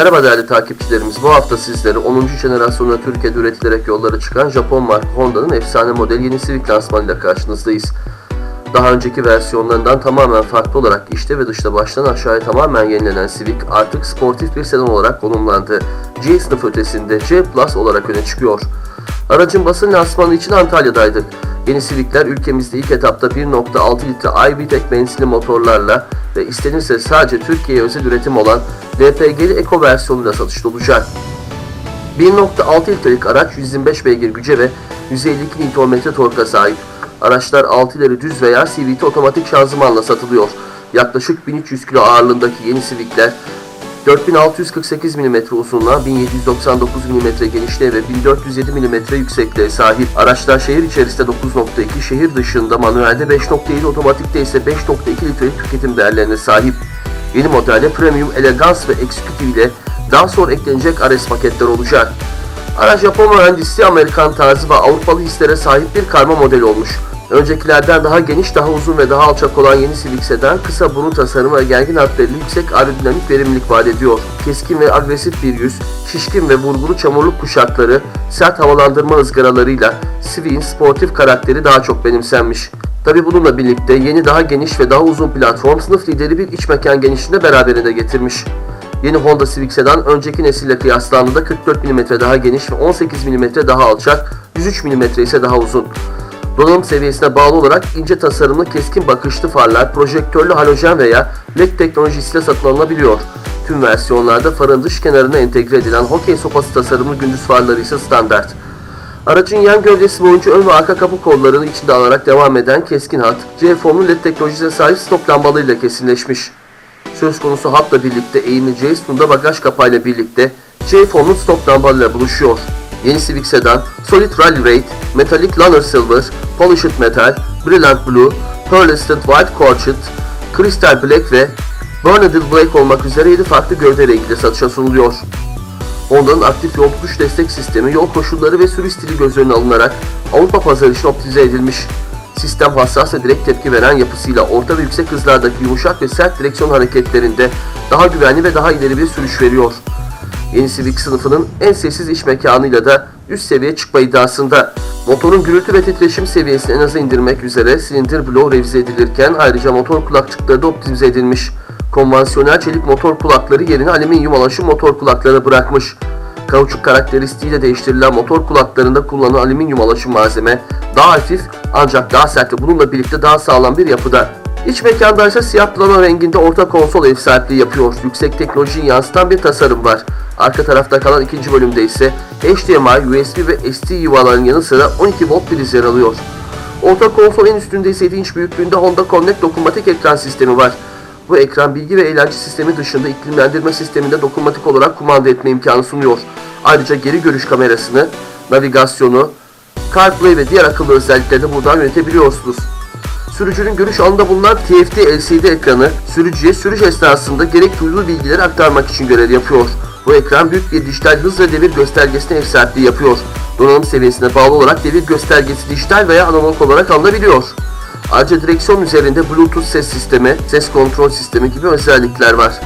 Merhaba değerli takipçilerimiz. Bu hafta sizleri 10. jenerasyonda Türkiye'de üretilerek yollara çıkan Japon marka Honda'nın efsane model yeni Civic lansmanıyla karşınızdayız. Daha önceki versiyonlarından tamamen farklı olarak içte ve dışta baştan aşağıya tamamen yenilenen Civic artık sportif bir sedan olarak konumlandı. G sınıf ötesinde C Plus olarak öne çıkıyor. Aracın basın lansmanı için Antalya'daydık. Yeni Civic'ler ülkemizde ilk etapta 1.6 litre iVTEC benzinli motorlarla ve istenirse sadece Türkiye'ye özel üretim olan LPG'li Eco versiyonuyla satışta olacak. 1.6 litrelik araç 125 beygir güce ve 152 Nm torka sahip. Araçlar 6 ileri düz veya CVT otomatik şanzımanla satılıyor. Yaklaşık 1300 kilo ağırlığındaki yeni Civic'ler 4648 mm uzunluğa, 1799 mm genişliğe ve 1407 mm yüksekliğe sahip. Araçlar şehir içerisinde 9.2, şehir dışında manuelde 5.7, otomatikte ise 5.2 litrelik tüketim değerlerine sahip. Yeni modelde Premium, Elegance ve Executive ile daha sonra eklenecek RS paketler olacak. Araç Japon mühendisliği, Amerikan tarzı ve Avrupalı hislere sahip bir karma model olmuş. Öncekilerden daha geniş, daha uzun ve daha alçak olan yeni Civic sedan, kısa burun tasarımı ve gergin hatlarıyla yüksek aerodinamik verimlilik vaat ediyor. Keskin ve agresif bir yüz, şişkin ve vurgulu çamurluk kuşakları, sert havalandırma ızgaralarıyla Civic'in sportif karakteri daha çok benimsenmiş. Tabi bununla birlikte yeni daha geniş ve daha uzun platform sınıf lideri bir iç mekan genişliğinde beraberinde getirmiş. Yeni Honda Civic sedan önceki nesille kıyaslandığında 44 mm daha geniş ve 18 mm daha alçak, 103 mm ise daha uzun. Donanım seviyesine bağlı olarak ince tasarımlı keskin bakışlı farlar, projektörlü halojen veya LED teknolojisiyle satın alınabiliyor. Tüm versiyonlarda farın dış kenarına entegre edilen hokey sopası tasarımlı gündüz farları ise standart. Aracın yan gövdesi boyunca ön ve arka kapı kollarını içinde alarak devam eden keskin hat, C formlu LED teknolojisine sahip stop lambalarıyla kesinleşmiş. Söz konusu hatla birlikte eğimli C sütunda bagaj kapağıyla birlikte C formlu stop lambalarıyla buluşuyor. Yeni Civic sedan, Solid Rally Rate, Metallic Lunar Silver, Polished Metal, Brilliant Blue, Pearlescent White Corchet, Crystal Black ve Bernadette Black olmak üzere 7 farklı gövde rengiyle satışa sunuluyor. Honda'nın aktif yol tutuş destek sistemi, yol koşulları ve sürüş stili göz önüne alınarak Avrupa pazarı için optimize edilmiş. Sistem hassas ve direkt tepki veren yapısıyla orta ve yüksek hızlardaki yumuşak ve sert direksiyon hareketlerinde daha güvenli ve daha ileri bir sürüş veriyor. Civic sınıfının en sessiz iş mekanıyla da üst seviye çıkma iddiasında. Motorun gürültü ve titreşim seviyesini en aza indirmek üzere silindir bloğu revize edilirken ayrıca motor kulakçıkları da optimize edilmiş. Konvansiyonel çelik motor kulakları yerine alüminyum alaşım motor kulakları bırakmış. Kauçuk karakteristiğiyle değiştirilen motor kulaklarında kullanılan alüminyum alaşım malzeme daha hafif ancak daha sert ve bununla birlikte daha sağlam bir yapıda. İç mekanda ise siyah plano renginde orta konsol ev sahipliği yapıyor. Yüksek teknolojiyi yansıtan bir tasarım var. Arka tarafta kalan ikinci bölümde ise HDMI, USB ve SD yuvaların yanı sıra 12 volt priz yer alıyor. Orta konsol en üstünde ise 7 inç büyüklüğünde Honda Connect dokunmatik ekran sistemi var. Bu ekran bilgi ve eğlence sistemi dışında iklimlendirme sisteminde dokunmatik olarak kumanda etme imkanı sunuyor. Ayrıca geri görüş kamerasını, navigasyonu, CarPlay ve diğer akıllı özelliklerini buradan yönetebiliyorsunuz. Sürücünün görüş alanında bulunan TFT LCD ekranı sürücüye sürüş esnasında gerek duyduğu bilgileri aktarmak için görev yapıyor. Bu ekran büyük bir dijital hız ve devir göstergesine ev sahipliği yapıyor. Donanım seviyesine bağlı olarak devir göstergesi dijital veya analog olarak alınabiliyor. Ayrıca direksiyon üzerinde Bluetooth ses sistemi, ses kontrol sistemi gibi özellikler var.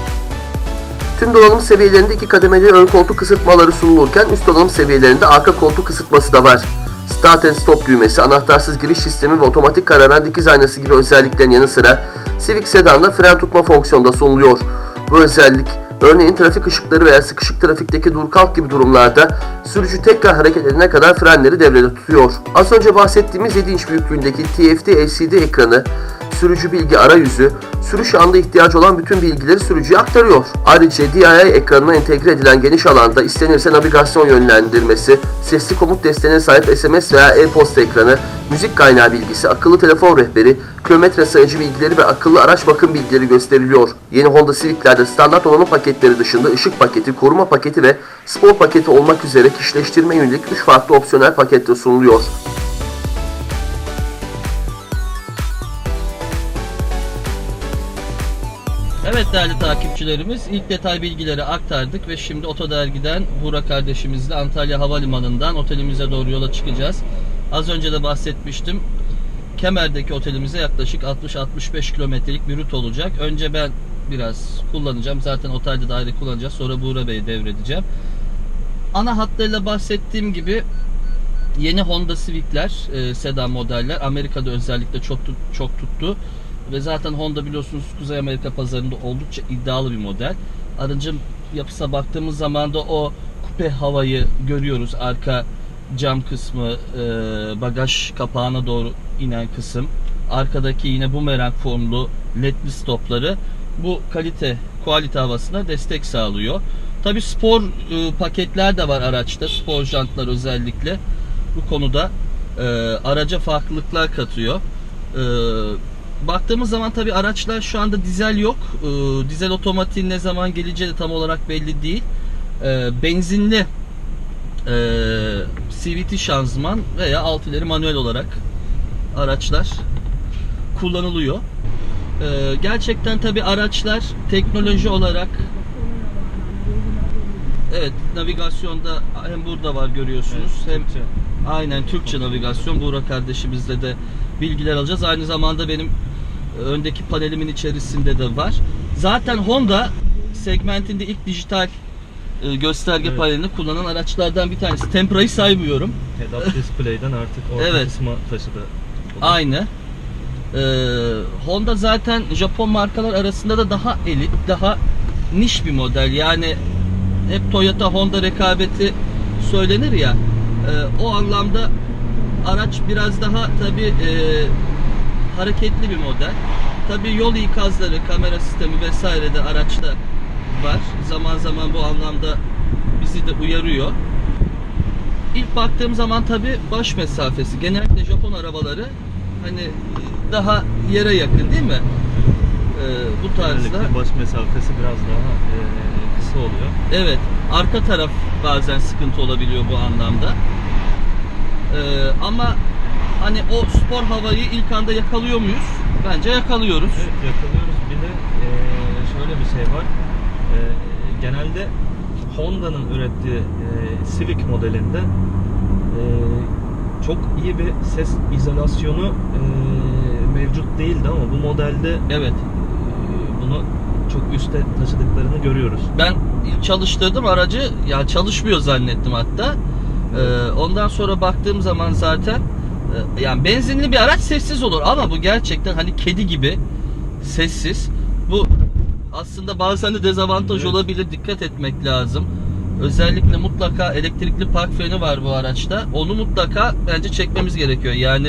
Tüm donanım seviyelerinde iki kademeli ön koltuk ısıtmaları sunulurken üst donanım seviyelerinde arka koltuk ısıtması da var. Start and Stop düğmesi, anahtarsız giriş sistemi ve otomatik kararan dikiz aynası gibi özelliklerin yanı sıra Civic Sedan'da fren tutma fonksiyonu da sunuluyor. Bu özellik örneğin trafik ışıkları veya sıkışık trafikteki dur kalk gibi durumlarda sürücü tekrar hareket edene kadar frenleri devrede tutuyor. Az önce bahsettiğimiz 7 inç büyüklüğündeki TFT LCD ekranı sürücü bilgi arayüzü, sürüş anında ihtiyacı olan bütün bilgileri sürücüye aktarıyor. Ayrıca DIY ekranına entegre edilen geniş alanda istenirse navigasyon yönlendirmesi, sesli komut desteğine sahip SMS veya e-posta ekranı, müzik kaynağı bilgisi, akıllı telefon rehberi, kilometre sayıcı bilgileri ve akıllı araç bakım bilgileri gösteriliyor. Yeni Honda Civic'lerde standart donanım paketleri dışında ışık paketi, koruma paketi ve spor paketi olmak üzere kişileştirme yönelik 3 farklı opsiyonel pakette sunuluyor. Evet değerli takipçilerimiz ilk detay bilgileri aktardık ve şimdi Otodergi'den Burak kardeşimizle Antalya Havalimanı'ndan otelimize doğru yola çıkacağız. Az önce de bahsetmiştim. Kemer'deki otelimize yaklaşık 60-65 kilometrelik bir rut olacak. Önce ben biraz kullanacağım. Zaten otelde de ayrı kullanacağız. Sonra Buğra Bey'e devredeceğim. Ana hatlarıyla bahsettiğim gibi yeni Honda Civic'ler, e, sedan modeller Amerika'da özellikle çok çok tuttu. Ve zaten Honda biliyorsunuz Kuzey Amerika pazarında oldukça iddialı bir model. Aracın yapısına baktığımız zaman da o kupe havayı görüyoruz. Arka cam kısmı, e, bagaj kapağına doğru inen kısım. Arkadaki yine bumerang formlu ledli stopları bu kalite, kualite havasına destek sağlıyor. Tabi spor e, paketler de var araçta. Spor jantlar özellikle bu konuda e, araca farklılıklar katıyor. Baktığımız zaman tabi araçlar şu anda dizel yok. E, dizel otomatiğin ne zaman geleceği de tam olarak belli değil. E, benzinli e, CVT şanzıman veya alt ileri manuel olarak araçlar kullanılıyor. E, gerçekten tabi araçlar teknoloji olarak Evet, navigasyonda hem burada var görüyorsunuz. hem aynen Türkçe navigasyon. Buğra kardeşimizle de bilgiler alacağız. Aynı zamanda benim öndeki panelimin içerisinde de var. Zaten Honda segmentinde ilk dijital e, gösterge Evet. panelini kullanan araçlardan bir tanesi. Tempra'yı saymıyorum. Head-up display'den artık orta Evet. kısma taşıdı. Aynı. Ee, Honda zaten Japon markalar arasında da daha elit, daha niş bir model. Yani hep Toyota Honda rekabeti söylenir ya. e, o anlamda araç biraz daha tabi hareketli bir model. Tabi yol ikazları, kamera sistemi vesaire de araçta var. Zaman zaman bu anlamda bizi de uyarıyor. İlk baktığım zaman tabi baş mesafesi. Genellikle Japon arabaları hani daha yere yakın değil mi? Ee, bu tarzda. Genellikle baş mesafesi biraz daha e, kısa oluyor. Evet. Arka taraf bazen sıkıntı olabiliyor bu anlamda. Ee, ama hani o spor havayı ilk anda yakalıyor muyuz? Bence yakalıyoruz. Evet yakalıyoruz. Bir de e, şöyle bir şey var. E, genelde Honda'nın ürettiği e, Civic modelinde e, çok iyi bir ses izolasyonu e, mevcut değildi ama bu modelde Evet. e, bunu çok üste taşıdıklarını görüyoruz. Ben çalıştırdım aracı ya çalışmıyor zannettim hatta. Ee, ondan sonra baktığım zaman zaten yani benzinli bir araç sessiz olur ama bu gerçekten hani kedi gibi sessiz. Bu aslında bazen de dezavantaj Evet. olabilir. Dikkat etmek lazım. Özellikle mutlaka elektrikli park freni var bu araçta. Onu mutlaka bence çekmemiz gerekiyor. Yani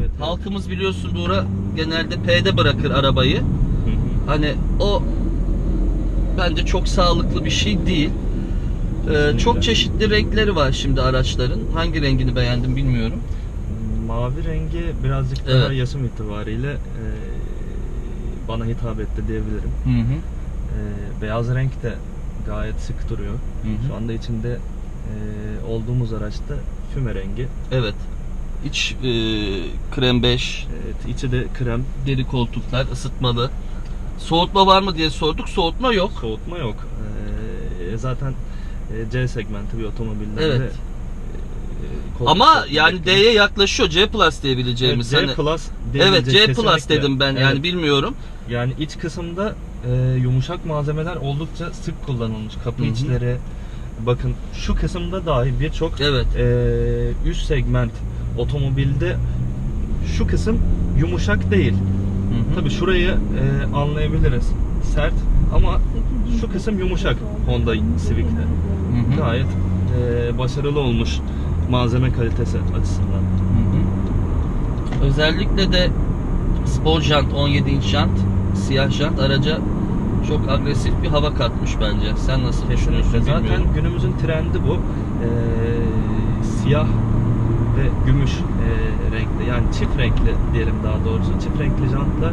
Evet. halkımız biliyorsun Buğra genelde P'de bırakır arabayı. Hı hı. Hani o bence çok sağlıklı bir şey değil. Ee, çok çeşitli renkleri var şimdi araçların. Hangi rengini beğendim bilmiyorum. Mavi rengi birazcık daha Evet. yaşım itibariyle e, bana hitap etti diyebilirim. Hı hı. E, beyaz renk de gayet sık duruyor. Hı hı. Şu anda içinde e, olduğumuz araçta füme rengi. Evet. İç e, krem beş, Evet, içi de krem. deri koltuklar, ısıtmalı. Soğutma var mı diye sorduk. Soğutma yok. Soğutma yok. E, zaten e, C segmenti bir otomobillerde Evet. e, koltuk Ama soğutma yani. D'ye yaklaşıyor. C plus Evet, diyebileceğimiz. C hani- plus Evet C plus dedim ben. Yani Evet. bilmiyorum. Yani iç kısımda e, yumuşak malzemeler oldukça sık kullanılmış. Kapı Hı hı. içleri. Bakın şu kısımda dahi birçok Evet. e, üst segment otomobilde şu kısım yumuşak değil. Hı hı. Tabi şurayı e, anlayabiliriz. Sert ama şu kısım yumuşak Honda Civic'te. Hı hı. Gayet e, başarılı olmuş malzeme kalitesi açısından. Hı hı. Özellikle de spor jant 17 inç jant, siyah jant araca çok agresif bir hava katmış bence. Sen nasıl düşünüyorsun bilmiyorum. Zaten günümüzün trendi bu. Ee, siyah ve gümüş e, renkli yani çift renkli diyelim daha doğrusu. Çift renkli jantlar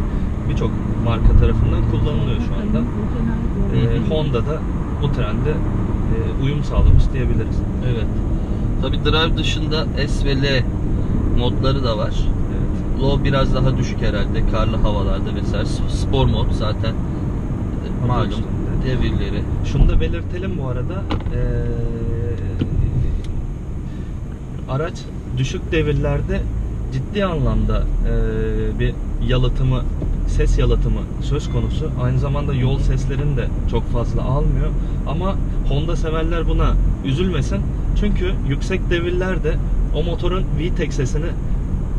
birçok marka tarafından kullanılıyor şu anda. Ee. Honda da bu trende e, uyum sağlamış diyebiliriz. Evet. Tabi drive dışında S ve L modları da var. Evet. Low biraz daha düşük herhalde karlı havalarda vesaire. Spor mod zaten e, malum devirleri. Şunu da belirtelim bu arada. Ee, araç düşük devirlerde ciddi anlamda e, bir yalıtımı, ses yalıtımı söz konusu. Aynı zamanda yol seslerini de çok fazla almıyor. Ama Honda severler buna üzülmesin. Çünkü yüksek devirlerde o motorun VTEC sesini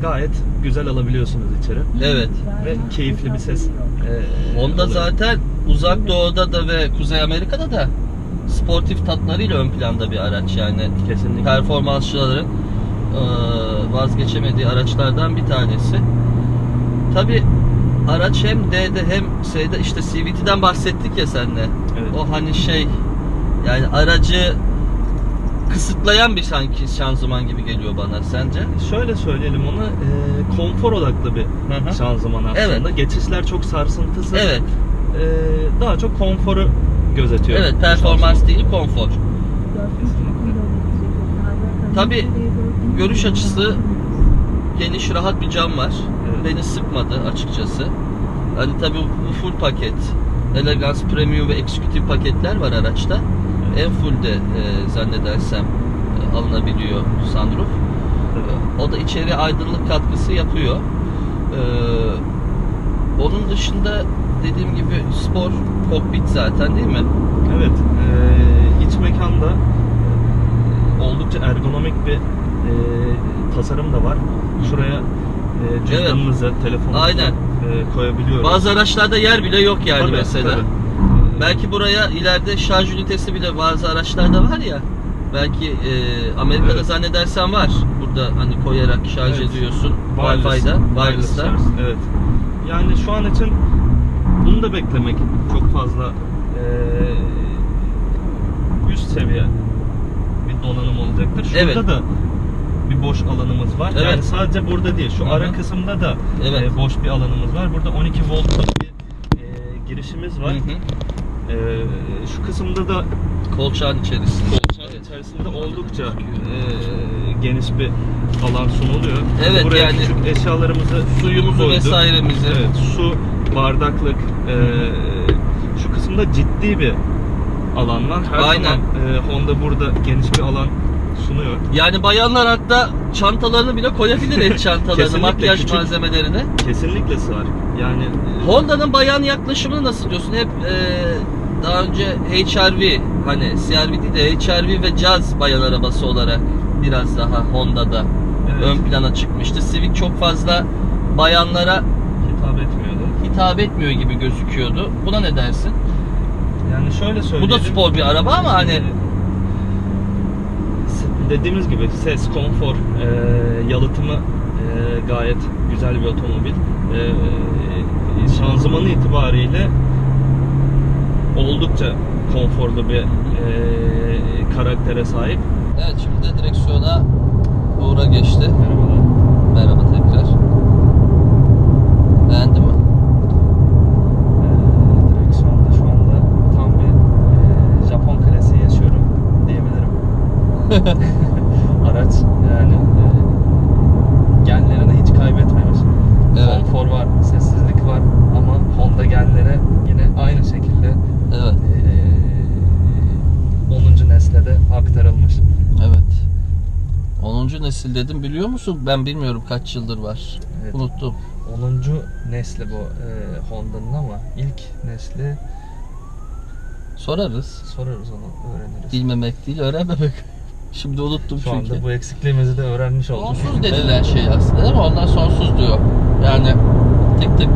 gayet güzel alabiliyorsunuz içeri. Evet. Ve keyifli bir ses. e, Honda oluyor. zaten uzak doğuda da ve Kuzey Amerika'da da sportif tatlarıyla ön planda bir araç yani. Kesinlikle. Performansçıların eee, vazgeçemediği araçlardan bir tanesi. Tabi araç hem D'de hem S'de işte CVT'den bahsettik ya senle. Evet. O hani şey yani aracı kısıtlayan bir sanki şanzıman gibi geliyor bana sence? Şöyle söyleyelim onu, e, konfor odaklı bir Hı hı. şanzıman aslında. Evet. Geçişler çok sarsıntısız. Evet. E, daha çok konforu gözetiyor. Evet bu performans şanzıman. değil konfor. Tabi görüş açısı geniş rahat bir cam var. Evet. Beni sıkmadı açıkçası. Hani tabi bu full paket. Elegance Premium ve Executive paketler var araçta. Evet. En full de e, zannedersem e, alınabiliyor sunroof. Evet. O da içeri aydınlık katkısı yapıyor. Ee, onun dışında dediğim gibi spor kokpit zaten değil mi? Evet. E, iç mekanda e, oldukça ergonomik bir e, tasarım da var. Şuraya e, cüzdanınızı, telefonunuzu Aynen. e, koyabiliyoruz. Bazı araçlarda yer bile yok yani Tabii, mesela. tabii. Belki buraya ileride şarj ünitesi bile bazı araçlarda var ya. Belki e, Amerika'da Evet. zannedersen var. Burada hani koyarak şarj Evet. ediyorsun. Wi-Fi'da, wireless wireless'ta. Evet. Yani şu an için bunu da beklemek çok fazla eee üst seviye bir donanım olacaktır. Şurada Evet. da bir boş alanımız var. Evet. Yani sadece burada değil. Şu Hı hı. ara kısımda da Evet. eee, boş bir alanımız var. Burada 12 voltluk bir eee, girişimiz var. Hı Eee, şu kısımda da Kolçağın içerisinde. kolçağın içerisinde oldukça eee, geniş bir alan sunuluyor. Evet, Buraya yani küçük eşyalarımızı Suyumuzu koyduk. vesairemizi. Evet, su, bardaklık, eee, şu kısımda ciddi bir alan var. Her Aynen. zaman eee, Honda burada geniş bir alan sunuyor. Yani bayanlar hatta çantalarını bile koyabilir el çantalarını, Kesinlikle makyaj küçük. malzemelerini. Kesinlikle sığar. Yani eee, Honda'nın bayan yaklaşımını nasıl diyorsun? Hep e, daha önce HRV hani CRV değil de HRV ve Jazz bayan arabası olarak biraz daha Honda'da Evet. ön plana çıkmıştı. Civic çok fazla bayanlara hitap etmiyordu. hitap etmiyor gibi gözüküyordu. Buna ne dersin? Yani şöyle Bu da spor bir araba ama hani dediğimiz gibi ses, konfor, eee, yalıtımı eee, gayet güzel bir otomobil. Eee, şanzımanı itibariyle oldukça konforlu bir eee, karaktere sahip. evet şimdi de direksiyona Uğur'a geçti. Merhabalar. Merhaba tekrar. Beğendin mi? Eee, direksiyonda şu anda tam bir eee, Japon klasiği yaşıyorum diyebilirim. Araç yani eee, genlerini hiç kaybetmemiş. Evet. Konfor var, sessizlik var ama Honda genleri yine aynı şekilde Evet. eee 10. nesle de aktarılmış. Evet. 10. nesil dedim biliyor musun? Ben bilmiyorum kaç yıldır var. Evet. Unuttum. 10. nesli bu eee, Honda'nın ama ilk nesli Sorarız. sorarız onu öğreniriz. Bilmemek değil, öğrenmemek. Şimdi unuttum Şu çünkü. anda bu eksikliğimizi de öğrenmiş olduk. Sonsuz denilen şey aslında değil mi? Ondan sonsuz diyor. Yani tık tık.